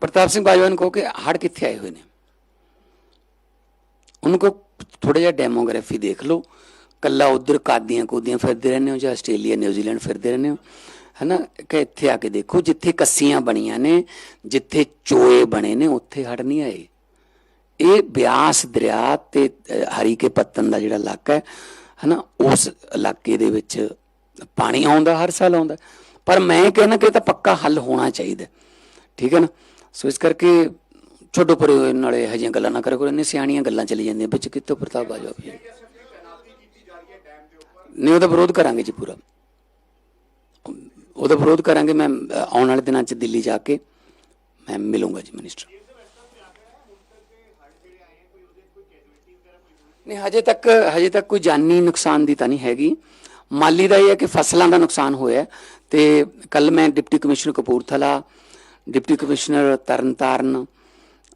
ਪ੍ਰਤਾਪ ਸਿੰਘ ਬਾਜਵਾ ਨੂੰ ਕਹੋ ਕਿ ਹੜ੍ਹ ਕਿੱਥੇ ਆਏ ਹੋਏ ਨੇ? ਉਹਨਾਂ ਕੋ ਥੋੜਾ ਜਿਹਾ ਡੈਮੋਗ੍ਰਾਫੀ ਦੇਖ ਲਓ। ਕੱਲਾ ਉਧਰ ਕਾਦੀਆਂ ਕੋਦੀਆਂ ਫਿਰਦੇ ਰਹਿੰਦੇ ਹੋ ਜਾਂ ਆਸਟ੍ਰੇਲੀਆ, ਨਿਊਜ਼ੀਲੈਂਡ ਫਿਰਦੇ ਰਹਿੰਦੇ ਹੋ? ਹਨਾ ਕਿ ਇੱਥੇ ਆ ਕੇ ਦੇਖੋ, ਜਿੱਥੇ ਕੱਸੀਆਂ ਬਣੀਆਂ ਨੇ, ਜਿੱਥੇ ਚੋਏ ਬਣੇ ਨੇ, ਉੱਥੇ ਹੜ ਨਹੀਂ ਆਏ। ਇਹ ਬਿਆਸ ਦਰਿਆ ਤੇ ਹਰੀ ਕੇ ਪੱਤਨ ਦਾ ਜਿਹੜਾ ਇਲਾਕਾ ਹੈ, ਹਨਾ, ਉਸ ਇਲਾਕੇ ਦੇ ਵਿੱਚ ਪਾਣੀ ਆਉਂਦਾ, ਹਰ ਸਾਲ ਆਉਂਦਾ। ਪਰ ਮੈਂ ਕਹਿੰਦਾ ਕਿ ਇਹ ਤਾਂ ਪੱਕਾ ਹੱਲ ਹੋਣਾ ਚਾਹੀਦਾ ਠੀਕ ਹੈ ਨਾ? ਸੋ ਇਸ ਕਰਕੇ ਛੋਟੋ ਪਰੇ ਹੋਏ ਨਾਲੇ ਇਹੋ ਜਿਹੀਆਂ ਗੱਲਾਂ ਨਾ ਕਰੋ ਕੋਈ ਸਿਆਣੀਆਂ ਗੱਲਾਂ ਚਲੀ ਜਾਂਦੀਆਂ, ਵਿੱਚ ਕਿੱਥੋਂ ਪ੍ਰਤਾਪ ਆ ਜਾਵੇ ਨਹੀਂ, ਉਹਦਾ ਵਿਰੋਧ ਕਰਾਂਗੇ ਜੀ ਪੂਰਾ। ਉਹਦਾ ਵਿਰੋਧ ਕਰਾਂਗੇ, ਮੈਂ ਆਉਣ ਵਾਲੇ ਦਿਨਾਂ 'ਚ ਦਿੱਲੀ ਜਾ ਕੇ ਮੈਂ ਮਿਲੂੰਗਾ ਜੀ ਮਿਨਿਸਟਰ ਨਹੀਂ, ਹਜੇ ਤੱਕ ਹਜੇ ਤੱਕ ਕੋਈ ਜਾਨੀ ਨੁਕਸਾਨ ਦੀ ਤਾਂ ਨਹੀਂ ਹੈਗੀ। ਮਾਲੀ ਦਾ ਇਹ ਹੈ ਕਿ ਫਸਲਾਂ ਦਾ ਨੁਕਸਾਨ ਹੋਇਆ ਤੇ ਕੱਲ ਮੈਂ deputy commissioner Kapurthala deputy commissioner Tarn Taran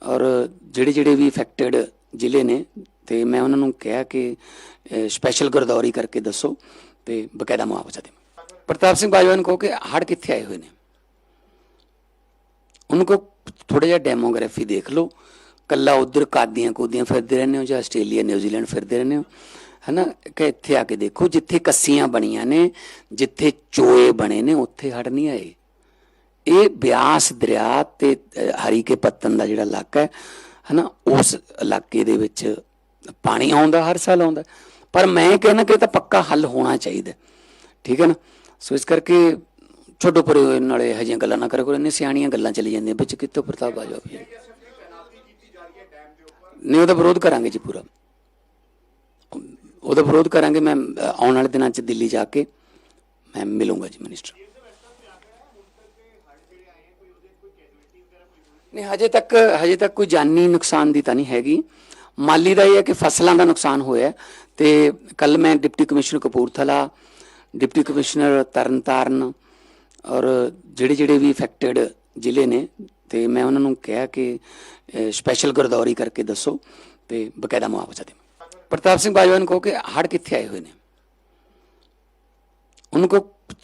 ਔਰ ਜਿਹੜੇ ਜਿਹੜੇ ਵੀ ਇਫੈਕਟਡ ਜ਼ਿਲ੍ਹੇ ਨੇ, ਤੇ ਮੈਂ ਉਹਨਾਂ ਨੂੰ ਕਿਹਾ ਕਿ ਸਪੈਸ਼ਲ ਗਰਦੌਰੀ ਕਰਕੇ ਦੱਸੋ ਤੇ ਬਕਾਇਦਾ ਮੁਆਵਜ਼ਾ ਦੇ ਪ੍ਰਤਾਪ ਸਿੰਘ ਬਾਜਵਾ ਨੂੰ ਕਹੋ ਕਿ ਹੜ ਕਿੱਥੇ ਆਏ ਹੋਏ ਨੇ? ਉਹਨਾਂ ਕੋ ਥੋੜਾ ਜਿਹਾ ਡੈਮੋਗ੍ਰਾਫੀ ਦੇਖ ਲਓ। ਕੱਲਾ ਉਧਰ ਕਾਦੀਆਂ ਕੋਦੀਆਂ ਫਿਰਦੇ ਰਹਿੰਦੇ ਹੋ ਜਾਂ ਆਸਟ੍ਰੇਲੀਆ ਨਿਊਜ਼ੀਲੈਂਡ ਫਿਰਦੇ ਰਹਿੰਦੇ ਹੋ। ਹਨਾ? ਕਿ ਇੱਥੇ ਆ ਕੇ ਦੇਖੋ, ਜਿੱਥੇ ਕੱਸੀਆਂ ਬਣੀਆਂ ਨੇ, ਜਿੱਥੇ ਚੋਏ ਬਣੇ ਨੇ, ਉੱਥੇ ਹੜ ਨਹੀਂ ਆਏ। ਇਹ ਬਿਆਸ ਦਰਿਆ ਤੇ ਹਰੀ ਕੇ ਪੱਤਨ ਦਾ ਜਿਹੜਾ ਇਲਾਕਾ ਹੈ, ਹਨਾ, ਉਸ ਇਲਾਕੇ ਦੇ ਵਿੱਚ ਪਾਣੀ ਆਉਂਦਾ, ਹਰ ਸਾਲ ਆਉਂਦਾ। ਪਰ ਮੈਂ ਕਹਿੰਦਾ ਕਿ ਇਹ ਤਾਂ ਪੱਕਾ ਹੱਲ ਹੋਣਾ ਚਾਹੀਦਾ। ਠੀਕ ਹੈ ਨਾ? ਸੋ ਇਸ ਕਰਕੇ ਛੋਟੋ ਪਰੇ ਨਾਲੇ ਇਹੋ ਜਿਹੀਆਂ ਗੱਲਾਂ ਨਾ ਕਰੇ ਕੋਈ ਇੰਨੀ ਸਿਆਣੀਆਂ ਗੱਲਾਂ ਚਲੀ ਜਾਂਦੀਆਂ। ਵਿੱਚ ਕਿੱਥੋਂ ਪ੍ਰਤਾਪ ਆ ਜਾਵੇ ਨਹੀਂ, ਉਹਦਾ ਵਿਰੋਧ ਕਰਾਂਗੇ ਜੀ ਪੂਰਾ। ਉਹਦਾ ਵਿਰੋਧ ਕਰਾਂਗੇ, ਮੈਂ ਆਉਣ ਵਾਲੇ ਦਿਨਾਂ 'ਚ ਦਿੱਲੀ ਜਾ ਕੇ ਮੈਂ ਮਿਲੂੰਗਾ ਜੀ ਮਿਨਿਸਟਰ ਨਹੀਂ, ਹਜੇ ਤੱਕ ਹਜੇ ਤੱਕ ਕੋਈ ਜਾਨੀ ਨੁਕਸਾਨ ਦੀ ਤਾਂ ਨਹੀਂ ਹੈਗੀ। ਮਾਲੀ ਦਾ ਇਹ ਹੈ ਕਿ ਫਸਲਾਂ ਦਾ ਨੁਕਸਾਨ ਹੋਇਆ ਹੈ। ਤੇ ਕੱਲ ਮੈਂ deputy commissioner Kapurthala, deputy commissioner Tarn Taran ਔਰ ਜਿਹੜੇ ਜਿਹੜੇ ਵੀ ਇਫੈਕਟਡ ਜ਼ਿਲ੍ਹੇ ਨੇ, ਤੇ ਮੈਂ ਉਹਨਾਂ ਨੂੰ ਕਿਹਾ ਕਿ ਸਪੈਸ਼ਲ ਗਰਦੌਰੀ ਕਰਕੇ ਦੱਸੋ ਤੇ ਬਕਾਇਦਾ ਮੁਆਵਜ਼ਾ ਦੇ ਪ੍ਰਤਾਪ ਸਿੰਘ ਬਾਜਵਾ ਨੂੰ ਕਹੋ ਕਿ ਹੜ ਕਿੱਥੇ ਆਏ ਹੋਏ ਨੇ? ਉਹਨਾਂ ਕੋ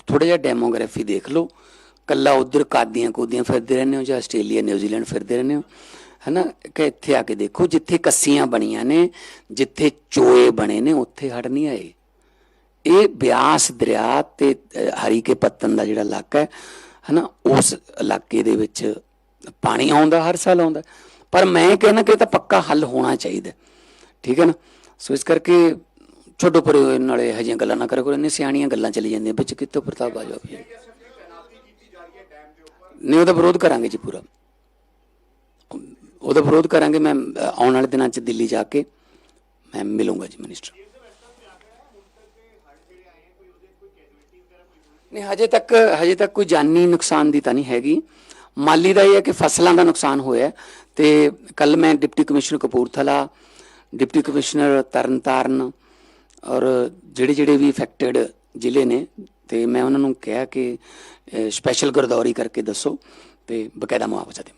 ਥੋੜਾ ਜਿਹਾ ਡੈਮੋਗ੍ਰਾਫੀ ਦੇਖ ਲਓ। ਕੱਲਾ ਉਧਰ ਕਾਦੀਆਂ ਕੋਦੀਆਂ ਫਿਰਦੇ ਰਹਿੰਦੇ ਹੋ ਜਾਂ ਆਸਟ੍ਰੇਲੀਆ ਨਿਊਜ਼ੀਲੈਂਡ ਫਿਰਦੇ ਰਹਿੰਦੇ ਹੋ? ਹਨਾ? ਕਿ ਇੱਥੇ ਆ ਕੇ ਦੇਖੋ, ਜਿੱਥੇ ਕੱਸੀਆਂ ਬਣੀਆਂ ਨੇ, ਜਿੱਥੇ ਚੋਏ ਬਣੇ ਨੇ, ਉੱਥੇ ਹੜ ਨਹੀਂ ਆਏ। ਇਹ ਬਿਆਸ ਦਰਿਆ ਤੇ ਹਰੀ ਕੇ ਪੱਤਨ ਦਾ ਜਿਹੜਾ ਇਲਾਕਾ ਹੈ, ਹਨਾ, ਉਸ ਇਲਾਕੇ ਦੇ ਵਿੱਚ ਪਾਣੀ ਆਉਂਦਾ, ਹਰ ਸਾਲ ਆਉਂਦਾ। ਪਰ ਮੈਂ ਕਹਿੰਦਾ ਕਿ ਇਹ ਤਾਂ ਪੱਕਾ ਹੱਲ ਹੋਣਾ ਚਾਹੀਦਾ। ਠੀਕ ਹੈ ਨਾ? ਸੋ ਇਸ ਕਰਕੇ ਛੋਟੋ ਪਰੇ ਨਾਲੇ ਇਹੋ ਜਿਹੀਆਂ ਗੱਲਾਂ ਨਾ ਕਰੋ ਕੋਈ ਇੰਨੀ ਸਿਆਣੀਆਂ ਗੱਲਾਂ ਚਲੀ ਜਾਂਦੀਆਂ, ਵਿੱਚ ਕਿੱਥੋਂ ਪ੍ਰਤਾਪ ਆ ਜਾਵੇ ਨਹੀਂ, ਉਹਦਾ ਵਿਰੋਧ ਕਰਾਂਗੇ ਜੀ ਪੂਰਾ। ਉਹਦਾ ਵਿਰੋਧ ਕਰਾਂਗੇ, ਮੈਂ ਆਉਣ ਵਾਲੇ ਦਿਨਾਂ 'ਚ ਦਿੱਲੀ ਜਾ ਕੇ ਮੈਂ ਮਿਲੂੰਗਾ ਜੀ ਮਿਨਿਸਟਰ ਨਹੀਂ, ਹਜੇ ਤੱਕ ਹਜੇ ਤੱਕ ਕੋਈ ਜਾਨੀ ਨੁਕਸਾਨ ਦੀ ਤਾਂ ਨਹੀਂ ਹੈਗੀ। ਮਾਲੀ ਦਾ ਇਹ ਹੈ ਕਿ ਫਸਲਾਂ ਦਾ ਨੁਕਸਾਨ ਹੋਇਆ ਹੈ ਤੇ ਕੱਲ ਮੈਂ deputy commissioner Kapurthala, deputy commissioner Tarn Taran ਔਰ ਜਿਹੜੇ ਜਿਹੜੇ ਵੀ ਇਫੈਕਟਡ ਜ਼ਿਲ੍ਹੇ ਨੇ ਤੇ ਮੈਂ ਉਹਨਾਂ ਨੂੰ ਕਿਹਾ ਕਿ ਸਪੈਸ਼ਲ ਗਰਦੌਰੀ ਕਰਕੇ ਦੱਸੋ ਤੇ ਬਕਾਇਦਾ ਮੁਆਵਜ਼ਾ ਦੇ